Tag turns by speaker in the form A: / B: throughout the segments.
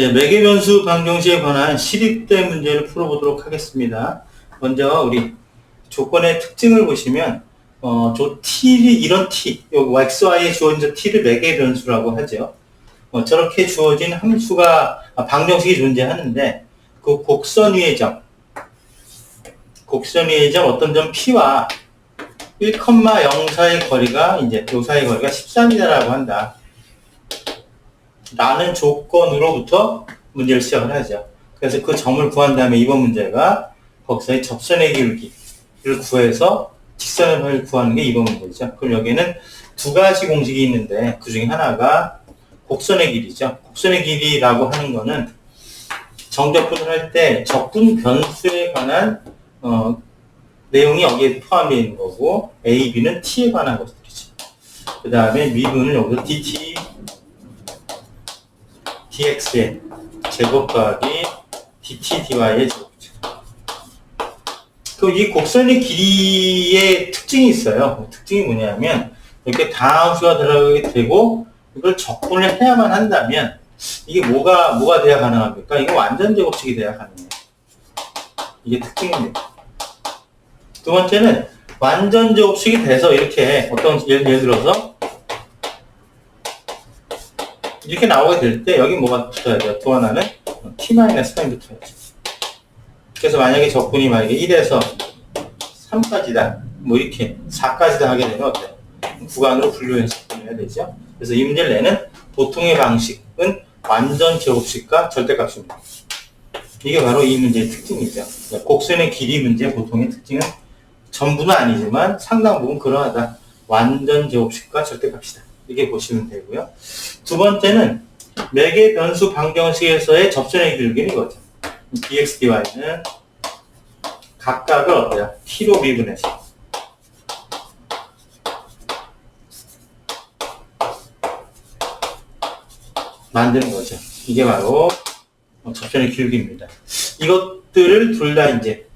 A: 예, 매개변수 방정식에 관한 시립대 문제를 풀어보도록 하겠습니다. 먼저 우리 조건의 특징을 보시면 어, 저 t이 이런 t, 여기 x, y에 주어진 저 t를 매개변수라고 하죠. 어, 저렇게 주어진 함수가 아, 방정식이 존재하는데 그 곡선 위의 점, 곡선 위의 점 어떤 점 p와 1,0 사이의 거리가 이제 요 사이의 거리가 13이다라고 한다. 라는 조건으로부터 문제를 시작을 하죠. 그래서 그 점을 구한 다음에 이번 문제가 거기서의 접선의 기울기를 구해서 직선을 구하는 게 이번 문제죠. 그럼 여기는 두 가지 공식이 있는데 그 중에 하나가 곡선의 길이죠. 곡선의 길이라고 하는 거는 정적분을 할 때 적분 변수에 관한 어, 내용이 여기에 포함되어 있는 거고 A, B는 T에 관한 것들이죠. 그 다음에 미분은 여기서 DT, DX의 제곱 더하기 DT, DY의 제곱이죠. 그이 곡선의 길이의 특징이 있어요. 특징이 뭐냐면 이렇게 다함수가 들어가게 되고 이걸 적분을 해야만 한다면 이게 뭐가 뭐가 돼야 가능합니까? 이거 완전 제곱식이 돼야 가능해요. 이게 특징입니다. 두 번째는 완전 제곱식이 돼서 이렇게 어떤 예를 들어서 이렇게 나오게 될 때 여기 뭐가 붙어야 돼요? 또 하나는 t-3이 붙어야죠. 그래서 만약에 적분이 만약에 1에서 3까지다 뭐 이렇게 4까지다 하게 되면 어때요? 구간으로 분류해서 해야 되죠. 그래서 이 문제를 내는 보통의 방식은 완전 제곱식과 절대값입니다. 이게 바로 이 문제의 특징이죠. 곡선의 길이 문제 보통의 특징은 전부는 아니지만 상당 부분 그러하다. 완전 제곱식과 절대값이다. 이렇게 보시면 되고요. 두 번째는 매개 변수 방정식에서의 접선의 기울기는 이거죠. dx, dy는 각각을 어때요? t로 미분해서 만드는 거죠. 이게 바로 접선의 기울기입니다. 이것들을 둘 다 이제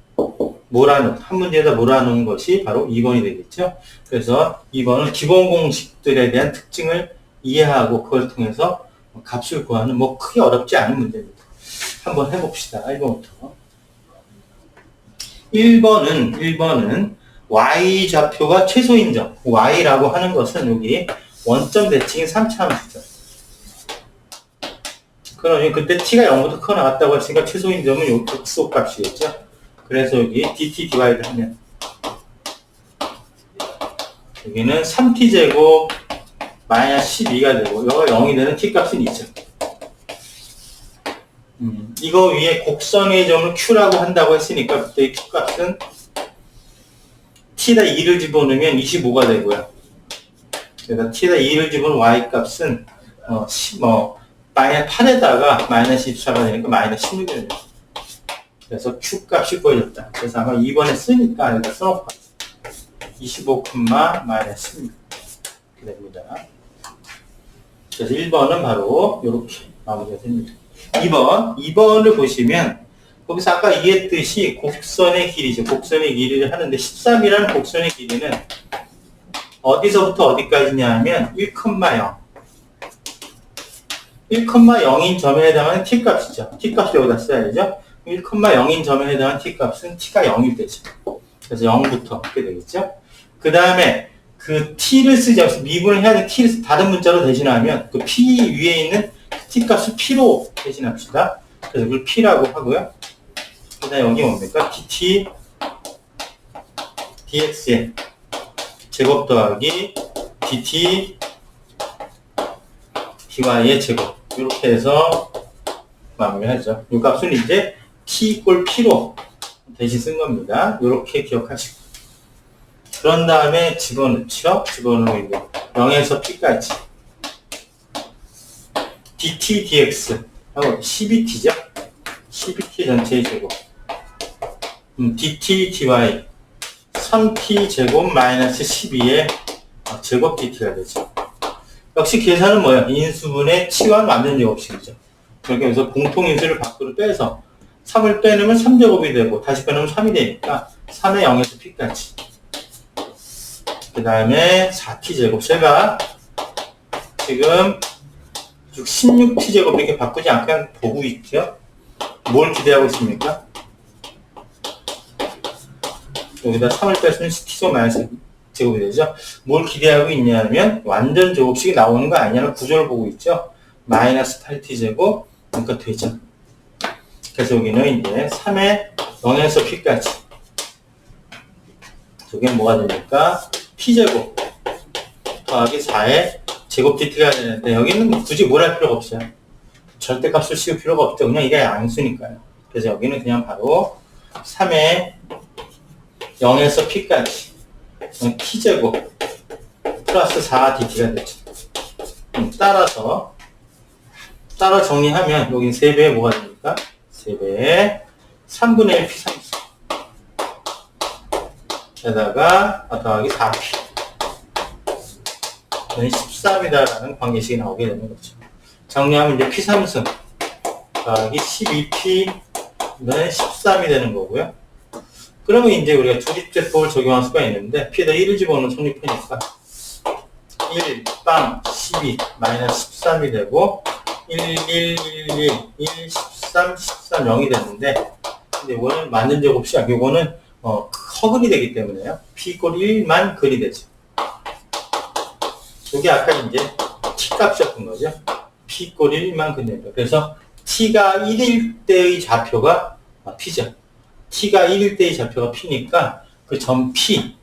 A: 몰아놓은, 한 문제에다 몰아놓은 것이 바로 2번이 되겠죠. 그래서 2번은 기본 공식들에 대한 특징을 이해하고 그걸 통해서 값을 구하는 뭐 크게 어렵지 않은 문제입니다. 한번 해봅시다. 1번부터. 1번은, 1번은 y 좌표가 최소인 점. y라고 하는 것은 여기 원점 대칭인 3차 함수죠. 그러면 그때 t가 0보다 크게 나왔다고 했으니까 최소인 점은 요 극소 값이겠죠. 그래서 여기 dt 디바이드 하면 여기는 3t 제곱 마이너스 12가 되고 여기가 0이 되는 t 값은 2죠. 음, 이거 위에 곡선의 점을 q라고 한다고 했으니까 그때 q 값은 t다 2를 집어넣으면 25가 되고요. 그래서 t다 2를 집어넣은 y 값은 어, 10, 뭐 마이너스 8에다가 마이너스 24가 되니까 마이너스 16이 됩니다. 그래서 Q 값이 보여졌다. 그래서 아마 2번에 쓰니까 여기다 써놓고 25, 마이너스 16 이렇게 됩니다. 그래서 1번은 바로 이렇게 마무리가 됩니다. 2번, 2번을 보시면 거기서 아까 이해했듯이 곡선의 길이죠. 곡선의 길이를 하는데 13이라는 곡선의 길이는 어디서부터 어디까지냐 하면 1,0 1,0인 점에 해당하는 t값이죠. t값을 여기다 써야죠. 1,0인 점에 해당하는 t값은 t가 0일 때죠. 그래서 0부터 이렇게 되겠죠. 그 다음에 그 t를 쓰지 않고 미분을 해야 될 t를 다른 문자로 대신하면 그 p 위에 있는 t값을 p로 대신합시다. 그래서 그걸 p라고 하고요. 그 다음에 여기 뭡니까? dt dx의 제곱 더하기 dt dy의 제곱 이렇게 해서 마무리하죠. 이 값은 이제 t 이꼴 p로 대신 쓴 겁니다. 이렇게 기억하시고 그런 다음에 집어넣죠. 집어넣으면 0에서 p까지 dt dx 하고 12t죠. 12t 전체의 제곱 음, dt dy 3t 제곱 마이너스 12의 제곱 dt가 되죠. 역시 계산은 뭐야? 인수분의 치와 완전 제곱식이죠. 그렇게 해서 공통인수를 밖으로 빼서 3을 빼놓으면 3제곱이 되고 다시 빼놓으면 3이 되니까 3의 0에서 p까지 그 다음에 4t제곱 제가 지금 16t제곱 이렇게 바꾸지 않고 그냥 보고 있죠? 뭘 기대하고 있습니까? 여기다 3을 뺐으면 t제곱 마이너스 제곱이 되죠? 뭘 기대하고 있냐면 완전 제곱식이 나오는 거 아니냐는 구조를 보고 있죠? 마이너스 8t제곱 그러니까 되죠. 그래서 여기는 이제 3의 0에서 p까지 저게 뭐가 되니까 p제곱 더하기 4의 제곱 dt가 되는데 여기는 굳이 뭘 할 필요가 없어요. 절대값을 씌울 필요가 없죠. 그냥 이게 양수니까요. 그래서 여기는 그냥 바로 3의 0에서 p까지 t제곱 플러스 4 dt가 되죠. 음, 따라서 따라 정리하면 여기 3배에 뭐가 됩니까? 3배에 3분의 1 p 3 에다가 더하기 4p 는 13이다라는 관계식이 나오게 되는 거죠. 정리하면 이제 p3승 더하기 12p는 13이 되는 거고요. 그러면 이제 우리가 조립제법을 적용할 수가 있는데 p에다 1을 집어넣으면 성립하니까 1, 빵, 12, 마이너스 13이 되고 1, 1, 1, 1, 1, 13, 13, 0이 되는데 근데 이거는 만든 제곱식 아니고 이거는 어, 허근이 되기 때문에요. p 이꼴 1만 근이 되죠. 이게 아까 이제 t 값이었던 거죠. p 이꼴 1만 근이 됩니다. 그래서 t가 1일 때의 좌표가 아, p죠. t가 1일 때의 좌표가 p니까 그 점 p,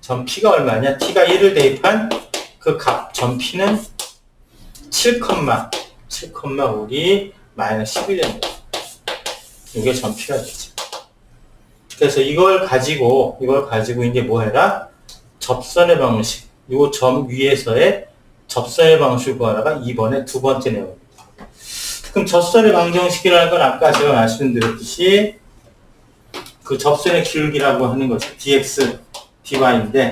A: 점 p가 얼마냐? t가 1을 대입한 그 값, 점 p는 7, 7, 우리 마이너스 11이 됩니다. 이게 점 p가 되죠. 그래서 이걸 가지고, 이걸 가지고 이제 뭐 해라? 접선의 방식. 요 점 위에서의 접선의 방식을 구하라가 2번의 두 번째 내용입니다. 그럼 접선의 방정식이라는 건 아까 제가 말씀드렸듯이 그 접선의 기울기라고 하는 것이 dx, dy인데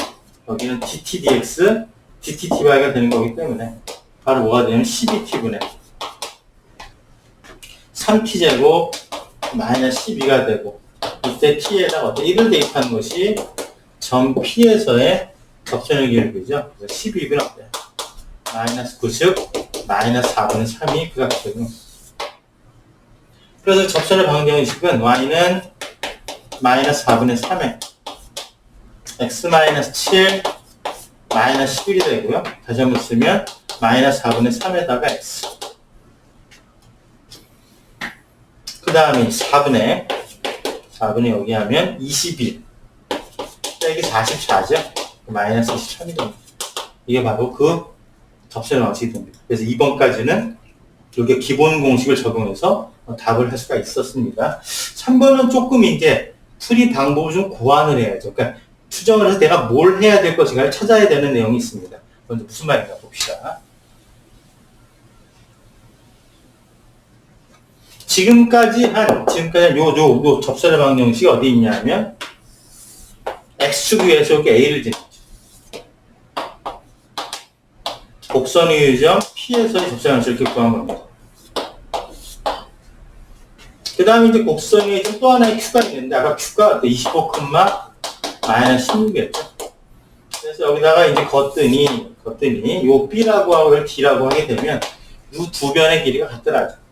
A: 여기는 dt, dx, dt, dy가 되는 거기 때문에 바로 뭐가 되냐면 12t분의 3t제곱 마이너스 12가 되고 이때 t에다가 어떤 1을 대입한 것이 점 p에서의 접선의 기울기죠. 그래서 12분의 어때요? 마이너스 9, 즉 마이너스 4분의 3이 그 값이 되고 그래서 접선의 방정식은 y는 마이너스 4분의 3에 x 마이너스 7 마이너스 11이 되고요. 다시 한번 쓰면 마이너스 4분의 3에다가 x 그 다음에 4분의 4분의 여기 하면 21 빼기 44죠. 마이너스 23이 됩니다. 이게 바로 그 접선의 방식이 됩니다. 그래서 2번까지는 이렇게 기본 공식을 적용해서 답을 할 수가 있었습니다. 3번은 조금 이제 풀이 방법을 좀 고안을 해야죠. 그러니까 추정을 해서 내가 뭘 해야 될 것인가를 찾아야 되는 내용이 있습니다. 먼저 무슨 말인가 봅시다. 지금까지 한, 지금까지 요, 요, 요 접선의 방정식이 어디 있냐면, X축 위에서 이렇게 A를 지는 곡선의 유점 P에서의 접선을 이렇게 구한 겁니다. 그 다음에 이제 곡선의 유점 또 하나의 Q가 있는데 아까 Q가 25, 마이너스 16이었죠. 그래서 여기다가 이제 걷더니 걷더니 요 B라고 하고 요 D라고 하게 되면 이 두 변의 길이가 같더라죠.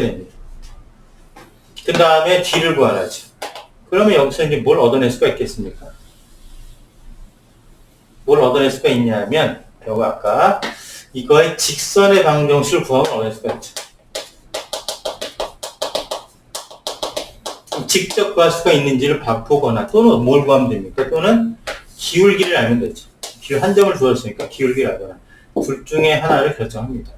A: 됩니다. 그 다음에 D를 구하라죠. 그러면 여기서 이제 뭘 얻어낼 수가 있겠습니까? 뭘 얻어낼 수가 있냐면 여기 아까 이거의 직선의 방정식을 구하면 얻어낼 수가 있죠. 직접 구할 수가 있는지를 바꾸거나 또는 뭘 구하면 됩니까? 또는 기울기를 알면 되죠. 기울 한 점을 주었으니까 기울기를 알거나 둘 중에 하나를 결정합니다.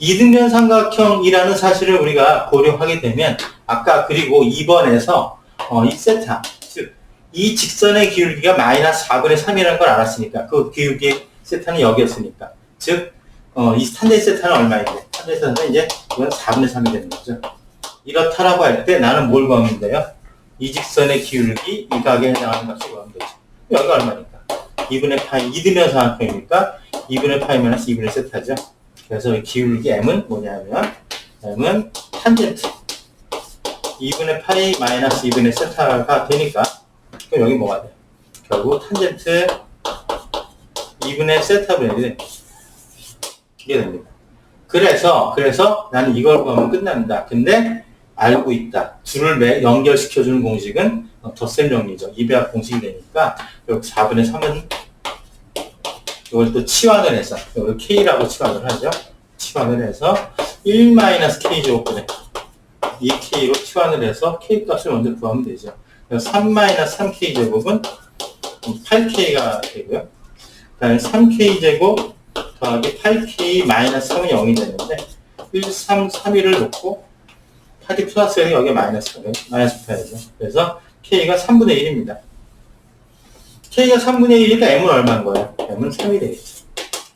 A: 이등변 삼각형이라는 사실을 우리가 고려하게 되면 아까 그리고 2번에서 어, 이 세타 이 직선의 기울기가 마이너스 4분의 3이라는 걸 알았으니까 그 기울기의 세타는 여기였으니까. 즉 어, 이 탄젠 세타는 얼마인데? 탄젠 세타는 이제 이건 4분의 3이 되는 거죠. 이렇다라고 할 때 나는 뭘 구하면 돼요? 이 직선의 기울기 이 각에 해당하는 값을 구하면 되죠 여기가 얼마니까? 2분의 파이 이등변 삼각형이니까 2분의 파이 마이너스 2분의 세타죠 그래서 기울기 m은 뭐냐면 m은 탄젠트 2분의 파이 마이너스 2분의 세타가 되니까 그럼 여기 뭐가 돼? 결국 탄젠트 2분의 세타 분의 1이 됩니다. 이게 됩니다. 그래서 그래서 나는 이걸 구하면 끝난다. 근데 알고 있다. 줄을 매, 연결시켜주는 공식은 덧셈 정리죠. 이배합 공식이 되니까 여기 4분의 3은 이걸 또 치환을 해서 이걸 k라고 치환을 하죠. 치환을 해서 1-k 제곱분의 2k로 치환을 해서 k 값을 먼저 구하면 되죠. 3-3k 제곱은 8k가 되고요. 그다음에 3k 제곱 더하기 8k 마이너스 3은 0이 되는데 1, 3, 3, 1을 놓고 8이 플러스가 여기 마이너스 마이너스 붙어야죠. 그래서 k가 3분의 1입니다. K가 3분의 1이니까 m은 얼마인 거예요? m은 3이 되겠죠.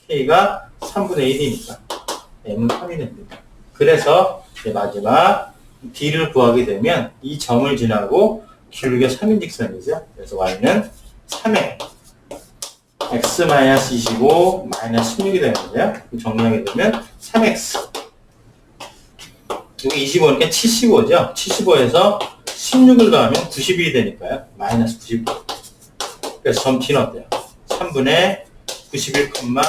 A: k가 3분의 1이니까 m은 3이 됩니다. 그래서 마지막 d를 구하게 되면 이 점을 지나고 기울기가 3인 직선이죠. 그래서 y는 3에 x-25 마이너스 16이 되는데요. 정리하게 되면 3x 여기 25니까 75죠. 75에서 16을 더하면 91이 되니까요. 마이너스 95 그래서 점 T는 어때요? 3분의 91,0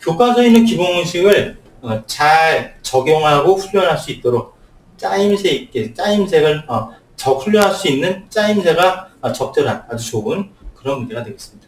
A: 교과서에 있는 기본공식을 어, 잘 적용하고 훈련할 수 있도록 짜임새 있게 짜임새를 어, 적 훈련할 수 있는 짜임새가 어, 적절한 아주 좋은 그런 문제가 되겠습니다.